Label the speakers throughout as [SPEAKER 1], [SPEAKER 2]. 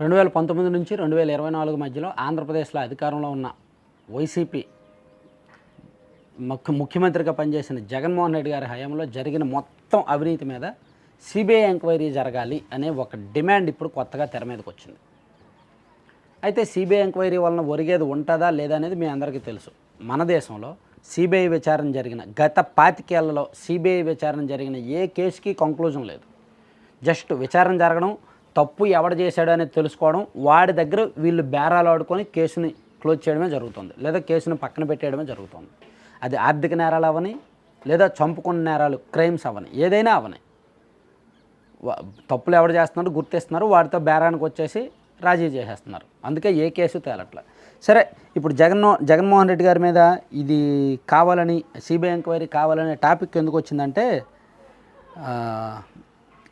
[SPEAKER 1] రెండు వేల పంతొమ్మిది నుంచి రెండు వేల ఇరవై నాలుగు మధ్యలో ఆంధ్రప్రదేశ్లో అధికారంలో ఉన్న వైసీపీ ముఖ్యమంత్రిగా పనిచేసిన జగన్మోహన్ రెడ్డి గారి హయాంలో జరిగిన మొత్తం అవినీతి మీద సిబిఐ ఎంక్వైరీ జరగాలి అనే ఒక డిమాండ్ ఇప్పుడు కొత్తగా తెర మీదకి వచ్చింది. అయితే సిబిఐ ఎంక్వైరీ వలన ఒరిగేది ఉంటుందా లేదా అనేది మీ అందరికీ తెలుసు. మన దేశంలో సిబిఐ విచారణ జరిగిన గత పాతికేళ్ళలో సిబిఐ విచారణ జరిగిన ఏ కేసుకి కంక్లూజన్ లేదు. జస్ట్ విచారణ జరగడం తప్పు ఎవడు చేశాడు అనేది తెలుసుకోవడం వాడి దగ్గర వీళ్ళు బేరాలు ఆడుకొని కేసుని క్లోజ్ చేయడమే జరుగుతుంది లేదా కేసుని పక్కన పెట్టేయడమే జరుగుతుంది. అది ఆర్థిక నేరాలు అవని లేదా చంపుకున్న నేరాలు క్రైమ్స్ అవని ఏదైనా అవని. తప్పులు ఎవడు చేస్తున్నారు గుర్తిస్తున్నారు వాడితో బేరానికి వచ్చేసి రాజీ చేసేస్తున్నారు. అందుకే ఏ కేసు తేలట్లే. సరే ఇప్పుడు జగన్ జగన్మోహన్ రెడ్డి గారి మీద ఇది కావాలని సిబిఐ ఎంక్వైరీ కావాలనే టాపిక్ ఎందుకు వచ్చిందంటే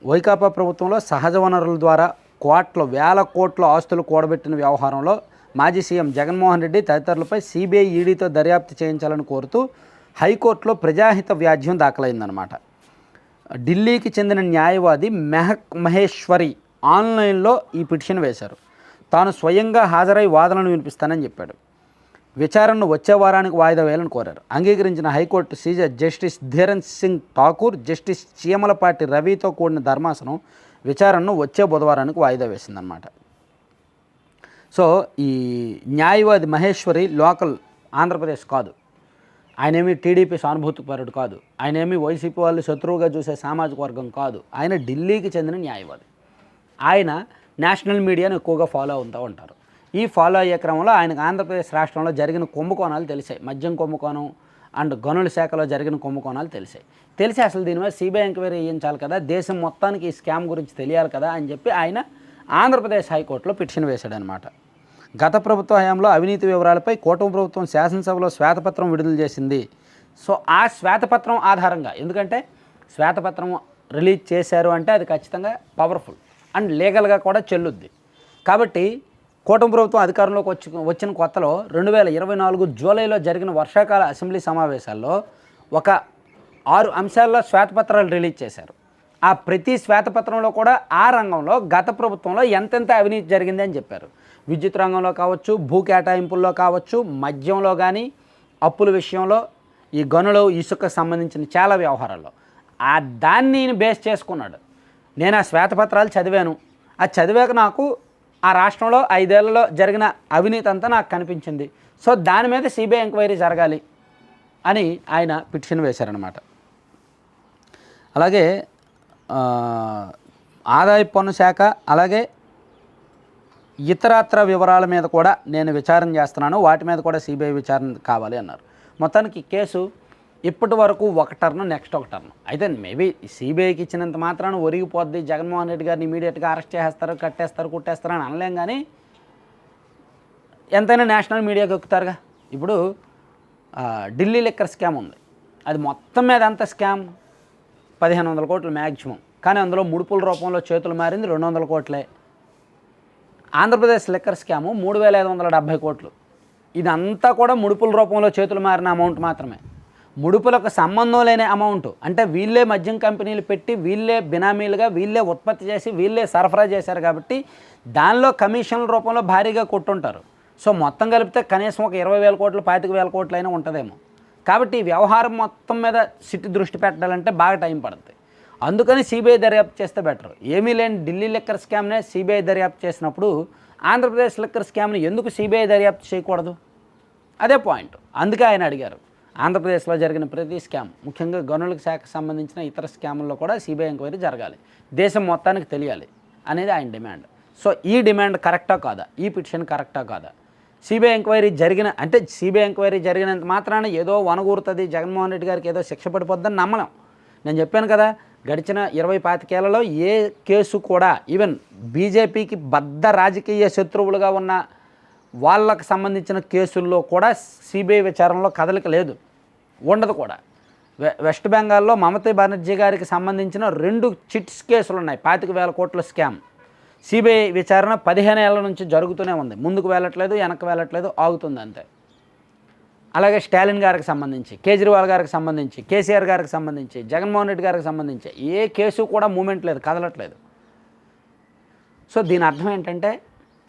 [SPEAKER 1] వైకాపా ప్రభుత్వంలో సహజ వనరుల ద్వారా కోట్ల వేల కోట్ల ఆస్తులు కూడబెట్టిన వ్యవహారంలో మాజీ సీఎం జగన్మోహన్ రెడ్డి తదితరులపై సిబిఐ ఈడీతో దర్యాప్తు చేయించాలని కోరుతూ హైకోర్టులో ప్రజాహిత వ్యాజ్యం దాఖలైందనమాట ఢిల్లీకి చెందిన న్యాయవాది మెహక్ మహేశ్వరి ఆన్లైన్లో ఈ పిటిషన్ వేశారు. తాను స్వయంగా హాజరై వాదనను వినిపిస్తానని చెప్పాడు. విచారణను వచ్చే వారానికి వాయిదా వేయాలని కోరారు. అంగీకరించిన హైకోర్టు సీజర్ జస్టిస్ ధీరన్ సింగ్ ఠాకూర్ జస్టిస్ చీమలపాటి రవితో కూడిన ధర్మాసనం విచారణను వచ్చే బుధవారానికి వాయిదా వేసిందనమాట సో ఈ న్యాయవాది మహేశ్వరి లోకల్ ఆంధ్రప్రదేశ్ కాదు. ఆయనేమి టీడీపీ సానుభూతిపరుడు కాదు. ఆయనేమి వైసీపీ వాళ్ళు శత్రువుగా చూసే సామాజిక వర్గం కాదు. ఆయన ఢిల్లీకి చెందిన న్యాయవాది. ఆయన నేషనల్ మీడియాను ఎక్కువగా ఫాలో అవుతూ ఉంటారు. ఈ ఫాలో అయ్యే క్రమంలో ఆయనకు ఆంధ్రప్రదేశ్ రాష్ట్రంలో జరిగిన కుంభకోణాలు తెలిసాయి. మద్యం కుంభకోణం అండ్ గనుల శాఖలో జరిగిన కుంభకోణాలు తెలిసాయి. తెలిసి అసలు దీని మీద సిబిఐ ఎంక్వైరీ వేయించాలి కదా దేశం మొత్తానికి ఈ స్కామ్ గురించి తెలియాలి కదా అని చెప్పి ఆయన ఆంధ్రప్రదేశ్ హైకోర్టులో పిటిషన్ వేశాడనమాట గత ప్రభుత్వ హయాంలో అవినీతి వివరాలపై కూటమి ప్రభుత్వం శాసనసభలో శ్వేతపత్రం విడుదల చేసింది. సో ఆ శ్వేతపత్రం ఆధారంగా ఎందుకంటే శ్వేతపత్రం రిలీజ్ చేశారు అంటే అది ఖచ్చితంగా పవర్ఫుల్ అండ్ లీగల్గా కూడా చెల్లుద్ది. కాబట్టి కూటమి ప్రభుత్వం అధికారంలోకి వచ్చి వచ్చిన కొత్తలో రెండు వేల ఇరవై నాలుగు జూలైలో జరిగిన వర్షాకాల అసెంబ్లీ సమావేశాల్లో ఒక ఆరు అంశాల్లో శ్వేతపత్రాలు రిలీజ్ చేశారు. ఆ ప్రతి శ్వేతపత్రంలో కూడా ఆ రంగంలో గత ప్రభుత్వంలో ఎంతెంత అవినీతి జరిగింది అని చెప్పారు. విద్యుత్ రంగంలో కావచ్చు భూ కేటాయింపుల్లో కావచ్చు మద్యంలో కానీ అప్పుల విషయంలో ఈ గనులు ఇసుక సంబంధించిన చాలా వ్యవహారాల్లో. ఆ దాన్ని బేస్ చేసుకున్నాడు. నేను ఆ శ్వేతపత్రాలు చదివాను. ఆ చదివాక నాకు ఆ రాష్ట్రంలో ఐదేళ్ళలో జరిగిన అవినీతి అంతా నాకు కనిపించింది. సో దాని మీద సిబిఐ ఎంక్వైరీ జరగాలి అని ఆయన పిటిషన్ వేశారనమాట అలాగే ఆదాయ పన్ను శాఖ అలాగే ఇతరత్ర వివరాల మీద కూడా నేను విచారణ చేస్తున్నాను. వాటి మీద కూడా సిబిఐ విచారణ కావాలి అన్నారు. మొత్తానికి కేసు ఇప్పటి వరకు ఒక టర్న్ నెక్స్ట్ ఒక టర్న్. అయితే మేబీ సిబిఐకి ఇచ్చినంత మాత్రాన ఒరిగిపోద్ది. జగన్మోహన్ రెడ్డి గారిని ఇమీడియట్గా అరెస్ట్ చేస్తారు కట్టేస్తారు కుట్టేస్తారు అని అనలేం కానీ ఎంతైనా నేషనల్ మీడియాకి ఎక్కుతారుగా. ఇప్పుడు ఢిల్లీ లిక్కర్ స్కామ్ ఉంది. అది మొత్తం మీద ఎంత స్కామ్? పదిహేను వందల కోట్లు మ్యాక్సిమం కానీ అందులో ముడుపుల రూపంలో చేతులు మారింది రెండు వందల కోట్లే. ఆంధ్రప్రదేశ్ లిక్కర్ స్కాము మూడు వేల ఐదు వందల డెబ్భై కోట్లు. ఇదంతా కూడా ముడుపుల రూపంలో చేతులు మారిన అమౌంట్ మాత్రమే. ముడుపులకు సంబంధం లేని అమౌంట్ అంటే వీళ్ళే మద్యం కంపెనీలు పెట్టి వీళ్ళే బినామీలుగా వీళ్ళే ఉత్పత్తి చేసి వీళ్ళే సరఫరా చేశారు కాబట్టి దానిలో కమిషన్ల రూపంలో భారీగా కొట్టుంటారు. సో మొత్తం కలిపితే కనీసం ఒక ఇరవై వేల కోట్లు పాతిక వేల కోట్లు అయినా ఉంటుందేమో. కాబట్టి ఈ వ్యవహారం మొత్తం మీద సిటీ దృష్టి పెట్టాలంటే బాగా టైం పడుతుంది అందుకని సిబిఐ దర్యాప్తు చేస్తే బెటర్. ఏమీ లేని ఢిల్లీ లిక్కర్ స్కామ్నే సిబిఐ దర్యాప్తు చేసినప్పుడు ఆంధ్రప్రదేశ్ లిక్కర్ స్కామ్ని ఎందుకు సిబిఐ దర్యాప్తు చేయకూడదు? అదే పాయింట్ అందుకే ఆయన అడిగారు. ఆంధ్రప్రదేశ్లో జరిగిన ప్రతి స్కామ్ ముఖ్యంగా గనులకు శాఖకు సంబంధించిన ఇతర స్కాముల్లో కూడా సిబిఐ ఎంక్వైరీ జరగాలి. దేశం మొత్తానికి తెలియాలి అనేది ఆయన డిమాండ్. సో ఈ డిమాండ్ కరెక్టా కాదా? ఈ పిటిషన్ కరెక్టా కాదా? సిబిఐ ఎంక్వైరీ జరిగిన అంటే సిబిఐ ఎంక్వైరీ జరిగినంత మాత్రాన ఏదో వనగూరుతుంది జగన్మోహన్ రెడ్డి గారికి ఏదో శిక్ష పడిపోద్దని నమ్మలేం. నేను చెప్పాను కదా గడిచిన ఇరవై పాతికేళ్ళలో ఏ కేసు కూడా ఈవెన్ బీజేపీకి బద్ద రాజకీయ శత్రువులుగా ఉన్న వాళ్ళకు సంబంధించిన కేసుల్లో కూడా సిబిఐ విచారణలో కదలిక లేదు. ఉండదు కూడా. వె వెస్ట్ బెంగాల్లో మమతా బెనర్జీ గారికి సంబంధించిన రెండు చిట్స్ కేసులు ఉన్నాయి పాతిక వేల కోట్ల స్కామ్. సిబిఐ విచారణ పదిహేను ఏళ్ళ నుంచి జరుగుతూనే ఉంది. ముందుకు వెళ్ళట్లేదు వెనక్కి వెళ్ళట్లేదు ఆగుతుంది అంతే. అలాగే స్టాలిన్ గారికి సంబంధించి కేజ్రీవాల్ గారికి సంబంధించి కేసీఆర్ గారికి సంబంధించి జగన్మోహన్ రెడ్డి గారికి సంబంధించి ఏ కేసు కూడా మూమెంట్ లేదు కదలట్లేదు. సో దీని అర్థం ఏంటంటే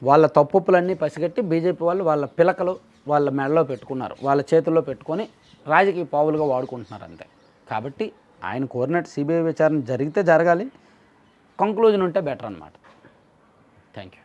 [SPEAKER 1] వాళ్ళ తప్పులన్నీ పసిగట్టి బీజేపీ వాళ్ళు వాళ్ళ పిలకలు వాళ్ళ మెడలో పెట్టుకున్నారు. వాళ్ళ చేతుల్లో పెట్టుకొని రాజకీయ పావులుగా వాడుకుంటున్నారు అంతే. కాబట్టి ఆయన కోరినట్టు సిబిఐ విచారణ జరిగితే జరగాలి. కంక్లూజన్ ఉంటే బెటర్ అనమాట థ్యాంక్ యూ